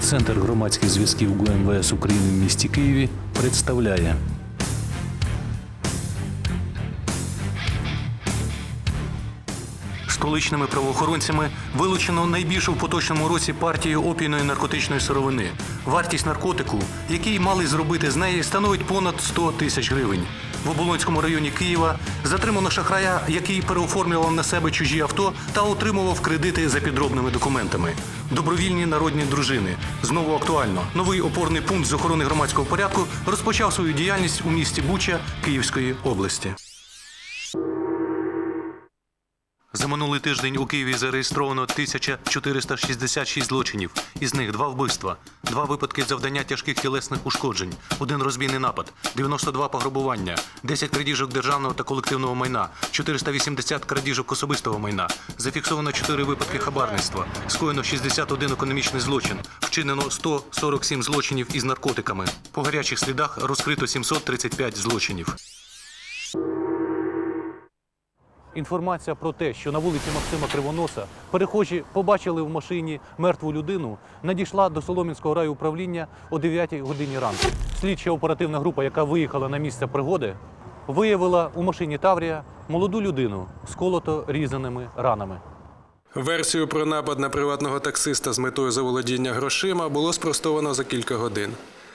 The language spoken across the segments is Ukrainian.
Центр громадських зв'язків ГУМВС України в місті Києві представляє Столичними правоохоронцями вилучено найбільшу в поточному році партію опійної наркотичної сировини. Вартість наркотику, який мали зробити з неї, становить понад 100 тисяч гривень. В Оболонському районі Києва затримано шахрая, який переоформлював на себе чужі авто та отримував кредити за підробними документами. Добровільні народні дружини. Знову актуально. Новий опорний пункт з охорони громадського порядку розпочав свою діяльність у місті Буча Київської області. За минулий тиждень у Києві зареєстровано 1466 злочинів. Із них два вбивства, два випадки завдання тяжких тілесних ушкоджень, один розбійний напад, 92 пограбування, 10 крадіжок державного та колективного майна, 480 крадіжок особистого майна. Зафіксовано 4 випадки хабарництва, скоєно 61 економічний злочин, вчинено 147 злочинів із наркотиками. По гарячих слідах розкрито 735 злочинів. Інформація про те, що на вулиці Максима Кривоноса перехожі побачили в машині мертву людину, надійшла до Соломінського райуправління о 9 годині ранку. Слідча оперативна група, яка виїхала на місце пригоди, виявила у машині Таврія молоду людину з колото різаними ранами. Версію про напад на приватного таксиста з метою заволодіння грошима було спростовано за кілька годин.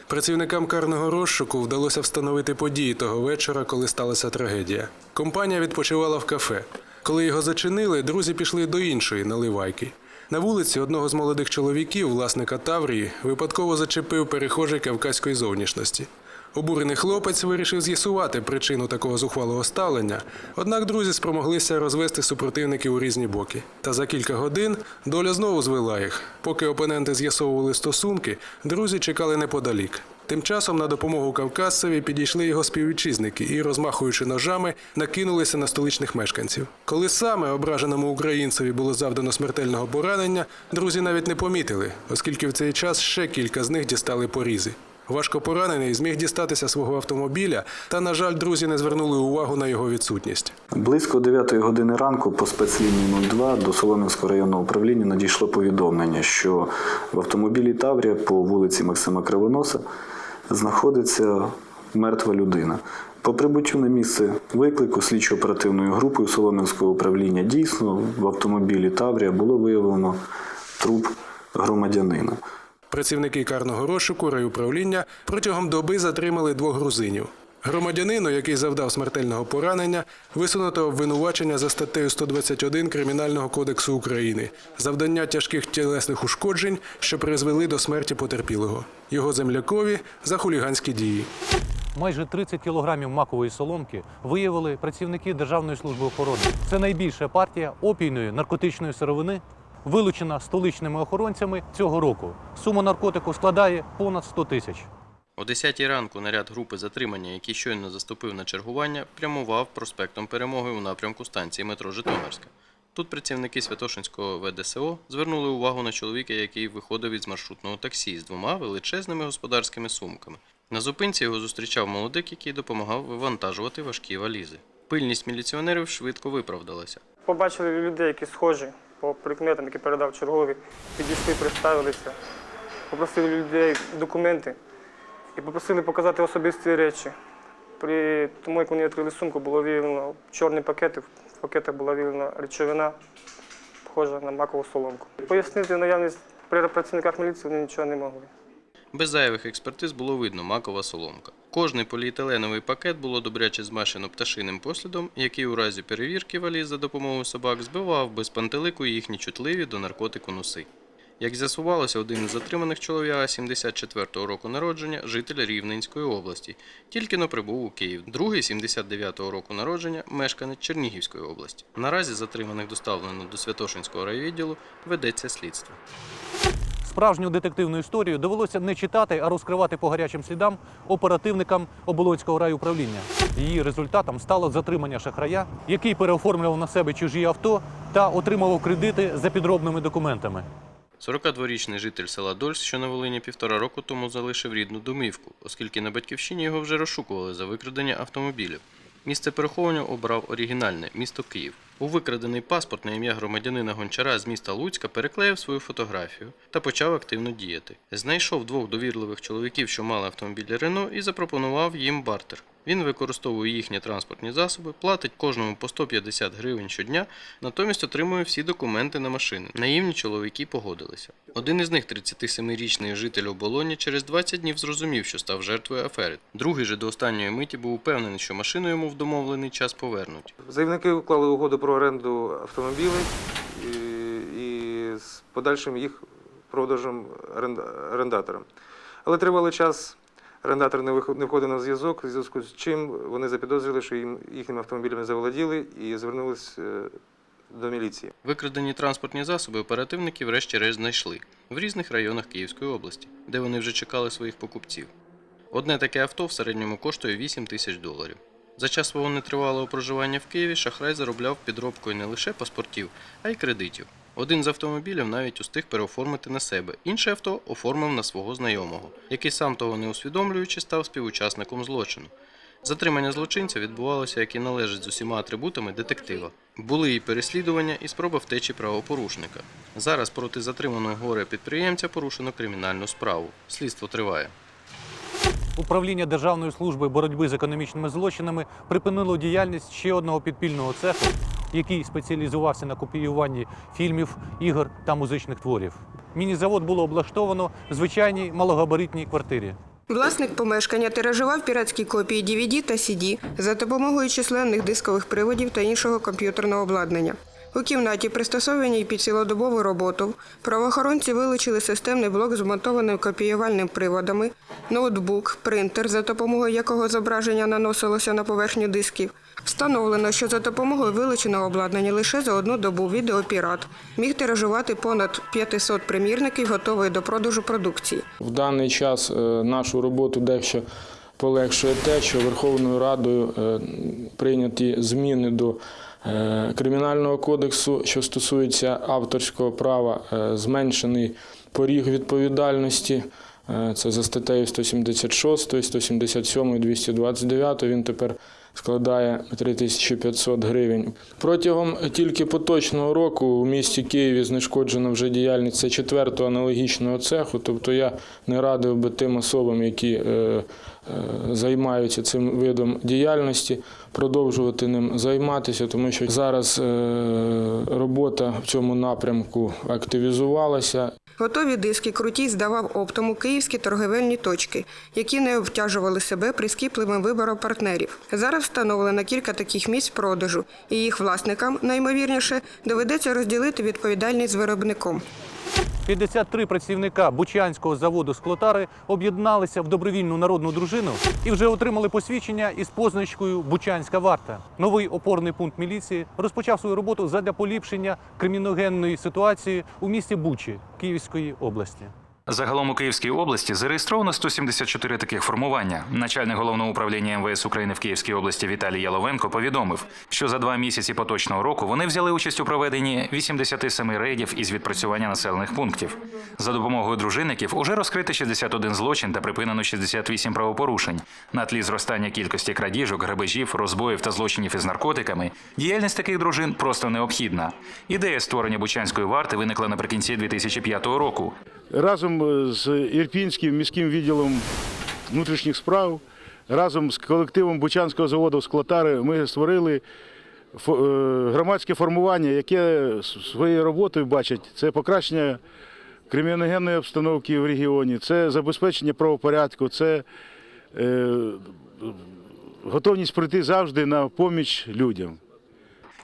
Працівникам карного розшуку вдалося встановити події того вечора, коли сталася трагедія. Компанія відпочивала в кафе. Коли його зачинили, друзі пішли до іншої наливайки. На вулиці одного з молодих чоловіків, власника Таврії, випадково зачепив перехожий кавказької зовнішності. Обурений хлопець вирішив з'ясувати причину такого зухвалого ставлення, однак друзі спромоглися розвести супротивників у різні боки. Та за кілька годин доля знову звела їх. Поки опоненти з'ясовували стосунки, друзі чекали неподалік. Тим часом на допомогу кавказцеві підійшли його співвітчизники і, розмахуючи ножами, накинулися на столичних мешканців. Коли саме ображеному українцеві було завдано смертельного поранення, друзі навіть не помітили, оскільки в цей час ще кілька з них дістали порізи. Важко поранений зміг дістатися свого автомобіля, та, на жаль, друзі не звернули увагу на його відсутність. Близько 9 години ранку по спецлінії 02 до Солом'янського районного управління надійшло повідомлення, що в автомобілі Таврія по вулиці Максима Кривоноса знаходиться мертва людина. По прибуттю на місце виклику слідчо-оперативною групою Солом'янського управління дійсно в автомобілі Таврія було виявлено труп громадянина. Працівники карного розшуку райуправління протягом доби затримали двох грузинів. Громадянину, який завдав смертельного поранення, висунуто обвинувачення за статтею 121 Кримінального кодексу України завдання тяжких тілесних ушкоджень, що призвели до смерті потерпілого. Його землякові за хуліганські дії. Майже 30 кілограмів макової соломки виявили працівники Державної служби охорони. Це найбільша партія опійної наркотичної сировини, вилучена столичними охоронцями цього року. Сума наркотику складає понад 100 тисяч. О 10 ранку наряд групи затримання, який щойно заступив на чергування, прямував проспектом Перемоги у напрямку станції метро Житомирська. Тут працівники Святошинського ВДСО звернули увагу на чоловіка, який виходив із маршрутного таксі з двома величезними господарськими сумками. На зупинці його зустрічав молодик, який допомагав вивантажувати важкі валізи. Пильність міліціонерів швидко виправдалася. Побачили людей, які схожі по прикметам, які передав черговий, підійшли, представилися, попросили людей документи і попросили показати особисті речі. При тому, як вони відкрили сумку, було виявлено чорні пакети, в пакетах була виявлена речовина, схожа на макову соломку. Пояснити наявність при працівниках міліції вони нічого не могли. Без зайвих експертиз було видно макова соломка. Кожний поліетиленовий пакет було добряче змащено пташиним послідом, який у разі перевірки валіз за допомогою собак збивав без пантелику їхні чутливі до наркотику носи. Як з'ясувалося, один із затриманих чоловіка 74-го року народження, житель Рівненської області, тільки но прибув у Київ. Другий 79-го року народження, мешканець Чернігівської області. Наразі затриманих доставлено до Святошинського райвідділу, ведеться слідство. Справжню детективну історію довелося не читати, а розкривати по гарячим слідам оперативникам Оболонського райуправління. Її результатом стало затримання шахрая, який переоформлював на себе чужі авто та отримував кредити за підробними документами. 42-річний житель села Дольс, що на Волині півтора року тому залишив рідну домівку, оскільки на батьківщині його вже розшукували за викрадення автомобілів. Місце переховування обрав оригінальне місто Київ. У викрадений паспорт на ім'я громадянина Гончара з міста Луцька переклеїв свою фотографію та почав активно діяти. Знайшов двох довірливих чоловіків, що мали автомобіль Рено, і запропонував їм бартер. Він використовує їхні транспортні засоби, платить кожному по 150 гривень щодня, натомість отримує всі документи на машини. Наївні чоловіки погодилися. Один із них, 37-річний житель оболоні, через 20 днів зрозумів, що став жертвою афери. Другий же до останньої миті був упевнений, що машину йому в домовлений час повернуть. Заявники уклали угоду про оренду автомобілів і, і з подальшим їх продажем оренда- орендаторам. Але тривалий час орендатор не виход- не входив на зв'язок, в зв'язку з чим вони запідозрили, що їм їхніми автомобілями заволоділи і звернулись е, до міліції. Викрадені транспортні засоби оперативники врешті-решт знайшли в різних районах Київської області, де вони вже чекали своїх покупців. Одне таке авто в середньому коштує 8 тисяч доларів. За час свого нетривалого проживання в Києві шахрай заробляв підробкою не лише паспортів, а й кредитів. Один з автомобілів навіть устиг переоформити на себе, інше авто оформив на свого знайомого, який сам того не усвідомлюючи став співучасником злочину. Затримання злочинця відбувалося, як і належить з усіма атрибутами детектива. Були і переслідування, і спроба втечі правопорушника. Зараз проти затриманого горе підприємця порушено кримінальну справу. Слідство триває. Управління Державної служби боротьби з економічними злочинами припинило діяльність ще одного підпільного цеху, який спеціалізувався на копіюванні фільмів, ігор та музичних творів. Міні-завод було облаштовано в звичайній малогабаритній квартирі. Власник помешкання тиражував піратські копії DVD та CD за допомогою численних дискових приводів та іншого комп'ютерного обладнання. У кімнаті, пристосованій під цілодобову роботу, правоохоронці вилучили системний блок з вмонтованим копіювальним приводами, ноутбук, принтер, за допомогою якого зображення наносилося на поверхню дисків. Встановлено, що за допомогою вилученого обладнання лише за одну добу відеопірат міг тиражувати понад 500 примірників готової до продажу продукції. В даний час е, нашу роботу дещо полегшує те, що Верховною Радою е, прийняті зміни до Кримінального кодексу, що стосується авторського права, е, зменшений поріг відповідальності. Е, Це за статтею 176, 177, 229. Він тепер складає 3500 гривень. Протягом тільки поточного року у місті Києві знешкоджена вже діяльність четвертого аналогічного цеху. Тобто я не радив би тим особам, які е, е, займаються цим видом діяльності, продовжувати ним займатися, тому що зараз е, робота в цьому напрямку активізувалася. Готові диски крутій здавав оптом у київські торговельні точки, які не обтяжували себе прискіпливим вибором партнерів. Зараз встановлено кілька таких місць продажу, і їх власникам, наймовірніше, доведеться розділити відповідальність з виробником. 53 працівника Бучанського заводу склотари об'єдналися в добровільну народну дружину і вже отримали посвідчення із позначкою Бучанська варта. Новий опорний пункт міліції розпочав свою роботу задля поліпшення криміногенної ситуації у місті Бучі Київської області. Загалом у Київській області зареєстровано 174 таких формування. Начальник головного управління МВС України в Київській області Віталій Яловенко повідомив, що за два місяці поточного року вони взяли участь у проведенні 87 рейдів із відпрацювання населених пунктів. За допомогою дружинників уже розкрито 61 злочин та припинено 68 правопорушень. На тлі зростання кількості крадіжок, грабежів, розбоїв та злочинів із наркотиками діяльність таких дружин просто необхідна. Ідея створення Бучанської варти виникла наприкінці 2005 року. Разом з Ірпінським міським відділом внутрішніх справ, разом з колективом Бучанського заводу «Склотари» ми створили е, громадське формування, яке своєю роботою бачить це покращення криміногенної обстановки в регіоні, це забезпечення правопорядку, це е, готовність прийти завжди на поміч людям.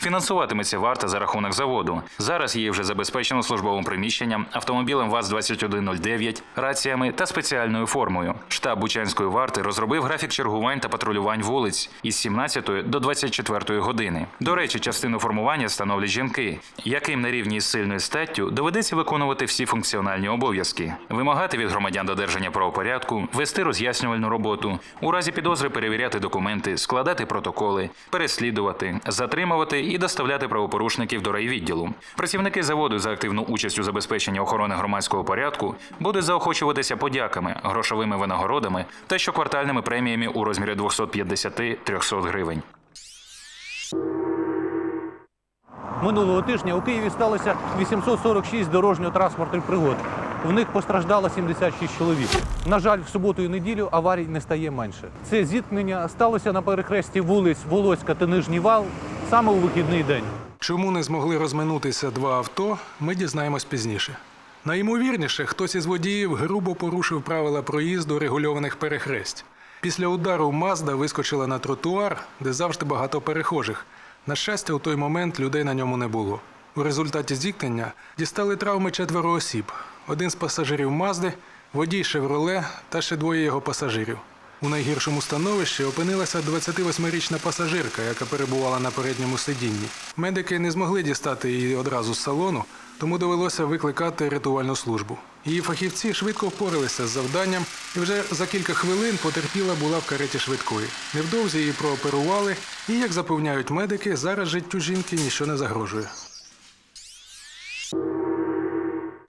Фінансуватиметься варта за рахунок заводу. Зараз її вже забезпечено службовим приміщенням, автомобілем ВАЗ-2109, раціями та спеціальною формою. Штаб Бучанської варти розробив графік чергувань та патрулювань вулиць із 17 до 24 години. До речі, частину формування становлять жінки, яким на рівні з сильною статтю доведеться виконувати всі функціональні обов'язки, вимагати від громадян додержання правопорядку, вести роз'яснювальну роботу, у разі підозри перевіряти документи, складати протоколи, переслідувати, затримувати і доставляти правопорушників до райвідділу. Працівники заводу за активну участь у забезпеченні охорони громадського порядку будуть заохочуватися подяками, грошовими винагородами та щоквартальними преміями у розмірі 250-300 гривень. Минулого тижня у Києві сталося 846 дорожньо-транспортних пригод. В них постраждало 76 чоловік. На жаль, в суботу і неділю аварій не стає менше. Це зіткнення сталося на перехресті вулиць Волоська та Нижній Вал саме у вихідний день. Чому не змогли розминутися два авто, ми дізнаємось пізніше. Найімовірніше, хтось із водіїв грубо порушив правила проїзду регульованих перехресть. Після удару Мазда вискочила на тротуар, де завжди багато перехожих. На щастя, у той момент людей на ньому не було. У результаті зіткнення дістали травми четверо осіб: один з пасажирів Мазди, водій Шевроле та ще двоє його пасажирів. У найгіршому становищі опинилася 28-річна пасажирка, яка перебувала на передньому сидінні. Медики не змогли дістати її одразу з салону, тому довелося викликати рятувальну службу. Її фахівці швидко впоралися з завданням, і вже за кілька хвилин потерпіла була в кареті швидкої. Невдовзі її прооперували, і, як запевняють медики, зараз життю жінки нічого не загрожує.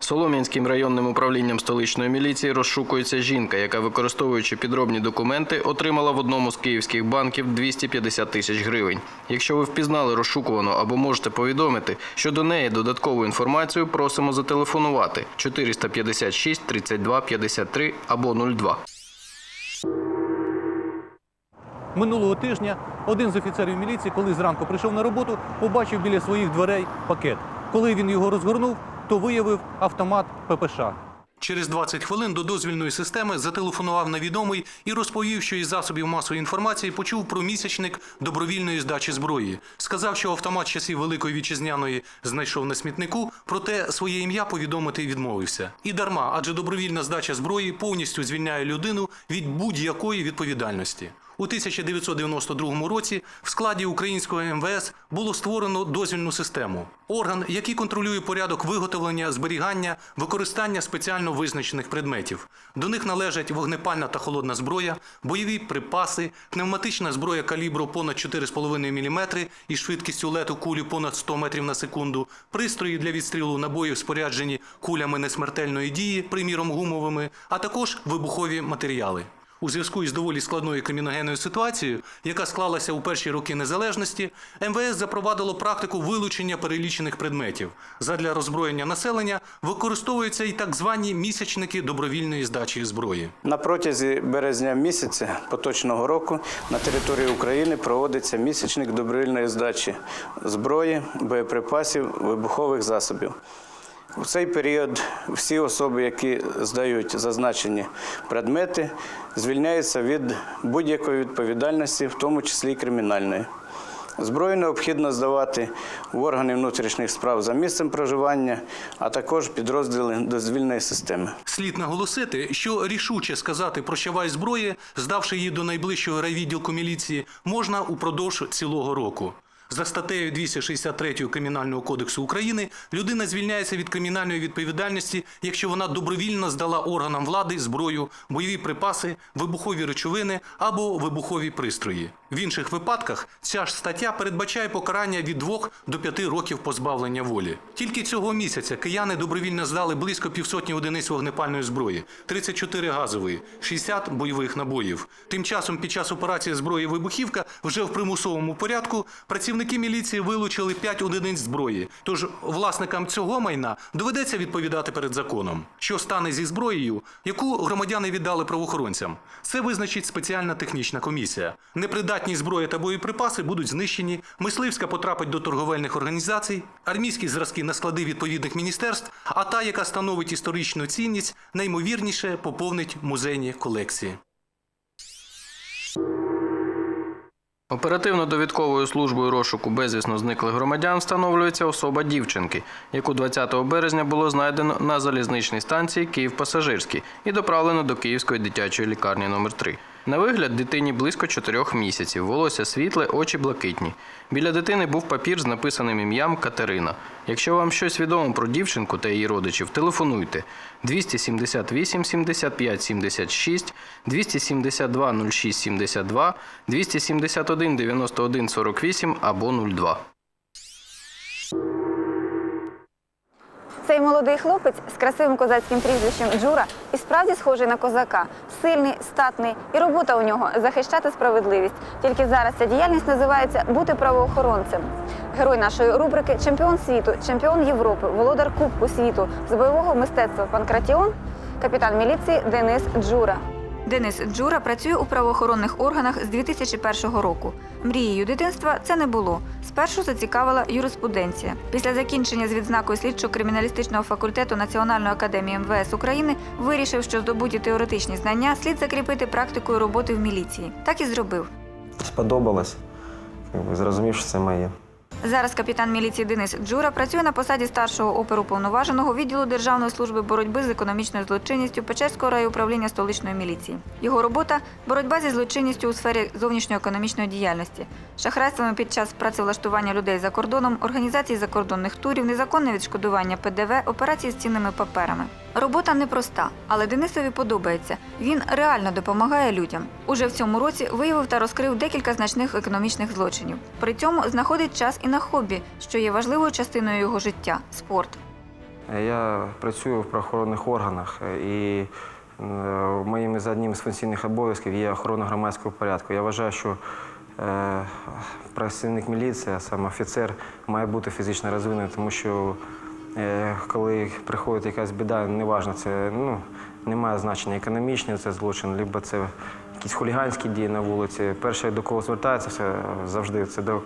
Солом'янським районним управлінням столичної міліції розшукується жінка, яка, використовуючи підробні документи, отримала в одному з київських банків 250 тисяч гривень. Якщо ви впізнали розшукувану або можете повідомити, що до неї додаткову інформацію, просимо зателефонувати 456 32 53 або 02. Минулого тижня один з офіцерів міліції, коли зранку прийшов на роботу, побачив біля своїх дверей пакет. Коли він його розгорнув, то виявив автомат ППШ. Через 20 хвилин до дозвільної системи зателефонував невідомий і розповів, що із засобів масової інформації почув про місячник добровільної здачі зброї. Сказав, що автомат часів Великої вітчизняної знайшов на смітнику, проте своє ім'я повідомити відмовився. І дарма, адже добровільна здача зброї повністю звільняє людину від будь-якої відповідальності. У 1992 році в складі українського МВС було створено дозвільну систему орган, який контролює порядок виготовлення, зберігання, використання спеціально визначених предметів. До них належать вогнепальна та холодна зброя, бойові припаси, пневматична зброя калібру понад 4,5 мм із швидкістю лету кулі понад 100 метрів на секунду, пристрої для відстрілу набоїв, споряджені кулями несмертельної дії, приміром гумовими, а також вибухові матеріали. У зв'язку із доволі складною криміногенною ситуацією, яка склалася у перші роки незалежності, МВС запровадило практику вилучення перелічених предметів. Задля роззброєння населення використовуються і так звані місячники добровільної здачі зброї. На протязі березня місяця поточного року на території України проводиться місячник добровільної здачі зброї, боєприпасів, вибухових засобів. У цей період всі особи, які здають зазначені предмети, звільняються від будь-якої відповідальності, в тому числі кримінальної. Зброю необхідно здавати в органи внутрішніх справ за місцем проживання, а також підрозділи дозвільної системи. Слід наголосити, що рішуче сказати прощавай зброї, здавши її до найближчого райвідділку міліції, можна упродовж цілого року. За статтею 263 Кримінального кодексу України людина звільняється від кримінальної відповідальності, якщо вона добровільно здала органам влади зброю, бойові припаси, вибухові речовини або вибухові пристрої. В інших випадках ця ж стаття передбачає покарання від 2 до 5 років позбавлення волі. Тільки цього місяця кияни добровільно здали близько півсотні одиниць вогнепальної зброї, 34 газової, 60 бойових набоїв. Тим часом під час операції зброї вибухівка вже в примусовому порядку працівники міліції вилучили 5 одиниць зброї. Тож власникам цього майна доведеться відповідати перед законом. Що стане зі зброєю, яку громадяни віддали правоохоронцям? Це визначить спеціальна технічна комісія. Непридатні зброї та боєприпаси будуть знищені, мисливська потрапить до торговельних організацій, армійські зразки на склади відповідних міністерств, а та, яка становить історичну цінність, найімовірніше поповнить музейні колекції. Оперативно-довідковою службою розшуку безвісно зниклих громадян встановлюється особа дівчинки, яку 20 березня було знайдено на залізничній станції Київ-Пасажирський і доправлено до Київської дитячої лікарні номер 3 На вигляд дитині близько 4 місяців, волосся світле, очі блакитні. Біля дитини був папір з написаним ім'ям Катерина. Якщо вам щось відомо про дівчинку та її родичів, телефонуйте 278 75 76, 272 06 72, 271 91 48 або 02. Цей молодий хлопець з красивим козацьким прізвищем Джура і справді схожий на козака. Сильний, статний, і робота у нього захищати справедливість. Тільки зараз ця діяльність називається бути правоохоронцем. Герой нашої рубрики чемпіон світу, чемпіон Європи, володар Кубку світу з бойового мистецтва Панкратіон, капітан міліції Денис Джура. Денис Джура працює у правоохоронних органах з 2001 року. Мрією дитинства це не було. Спершу зацікавила юриспруденція. Після закінчення з відзнакою слідчо-криміналістичного факультету Національної академії МВС України вирішив, що здобуті теоретичні знання слід закріпити практикою роботи в міліції. Так і зробив. Сподобалось. Зрозумів, що це моє. Зараз капітан міліції Денис Джура працює на посаді старшого оперуповноваженого відділу Державної служби боротьби з економічною злочинністю Печерського райуправління столичної міліції. Його робота боротьба зі злочинністю у сфері зовнішньоекономічної діяльності, шахрайствами під час працевлаштування людей за кордоном, організації закордонних турів, незаконне відшкодування ПДВ, операції з цінними паперами. Робота непроста, але Денисові подобається. Він реально допомагає людям. Уже в цьому році виявив та розкрив декілька значних економічних злочинів. При цьому знаходить час і на хобі, що є важливою частиною його життя спорт. Я працюю в правоохоронних органах е, і е, моїм із одним з функційних обов'язків є охорона громадського порядку. Я вважаю, що е, працівник міліції, а саме офіцер, має бути фізично розвинений, тому що е, коли приходить якась біда, неважно, це ну, немає значення економічний це злочин, либо це якісь хуліганські дії на вулиці. Перше, до кого звертається, це завжди це до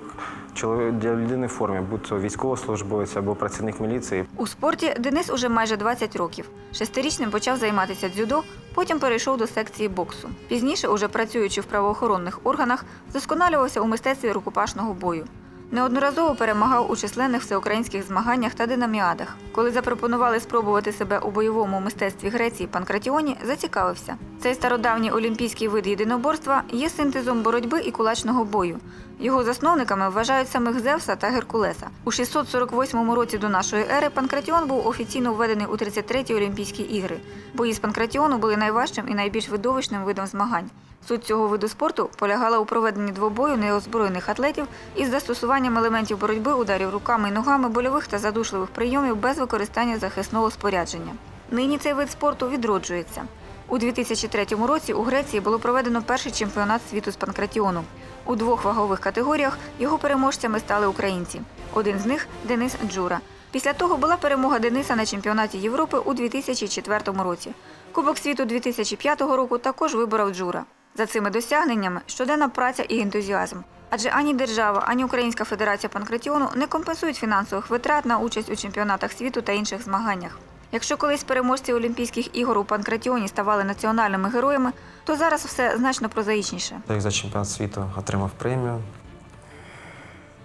для людини в формі, будь то військовослужбовець або працівник міліції. У спорті Денис уже майже 20 років. Шестирічним почав займатися дзюдо, потім перейшов до секції боксу. Пізніше, уже працюючи в правоохоронних органах, вдосконалювався у мистецтві рукопашного бою. Неодноразово перемагав у численних всеукраїнських змаганнях та динаміадах. Коли запропонували спробувати себе у бойовому мистецтві Греції Панкратіоні, зацікавився. Цей стародавній олімпійський вид єдиноборства є синтезом боротьби і кулачного бою. Його засновниками вважають самих Зевса та Геркулеса. У 648 році до нашої ери Панкратіон був офіційно введений у 33-ті Олімпійські ігри. Бої з Панкратіону були найважчим і найбільш видовищним видом змагань. Суть цього виду спорту полягала у проведенні двобою неозброєних атлетів із застосуванням елементів боротьби, ударів руками і ногами, больових та задушливих прийомів без використання захисного спорядження. Нині цей вид спорту відроджується. У 2003 році у Греції було проведено перший чемпіонат світу з панкратіону. У двох вагових категоріях його переможцями стали українці. Один з них Денис Джура. Після того була перемога Дениса на чемпіонаті Європи у 2004 році. Кубок світу 2005 року також виборов Джура. За цими досягненнями щоденна праця і ентузіазм. Адже ані держава, ані Українська федерація панкратіону не компенсують фінансових витрат на участь у чемпіонатах світу та інших змаганнях. Якщо колись переможці Олімпійських ігор у панкратіоні ставали національними героями, то зараз все значно прозаїчніше. Як за чемпіонат світу отримав премію.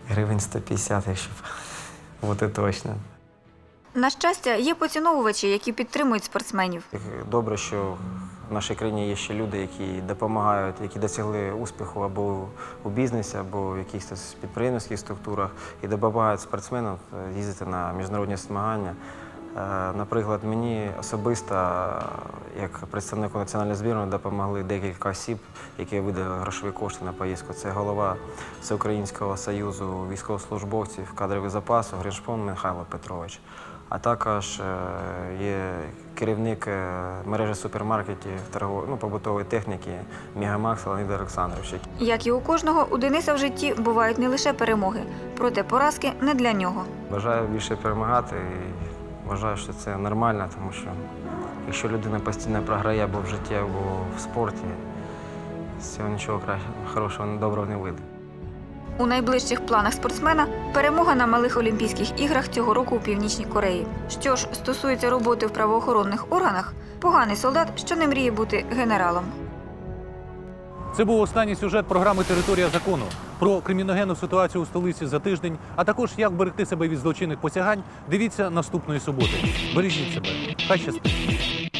Гривень 150, якщо б бути точно. На щастя, є поціновувачі, які підтримують спортсменів. Добре, що в нашій країні є ще люди, які допомагають, які досягли успіху або у бізнесі, або в якихось підприємницьких структурах і допомагають спортсменам їздити на міжнародні змагання. Е, Наприклад, мені особисто, як представнику національної збірної, допомогли декілька осіб, які видали грошові кошти на поїздку. Це голова Всеукраїнського союзу військовослужбовців кадрових запасу Гриншпон Михайло Петрович. А також е, є керівник е, мережі супермаркетів торгової, ну, побутової техніки Мігамакс Леонід Олександрович. Як і у кожного, у Дениса в житті бувають не лише перемоги, проте поразки не для нього. Бажаю більше перемагати і вважаю, що це нормально, тому що якщо людина постійно програє або в житті, або в спорті, з цього нічого кращого, хорошого, доброго не вийде. У найближчих планах спортсмена перемога на малих Олімпійських іграх цього року у Північній Кореї. Що ж стосується роботи в правоохоронних органах, поганий солдат, що не мріє бути генералом. Це був останній сюжет програми Територія закону про криміногенну ситуацію у столиці за тиждень, а також як берегти себе від злочинних посягань. Дивіться наступної суботи. Бережіть себе. Хай щастить.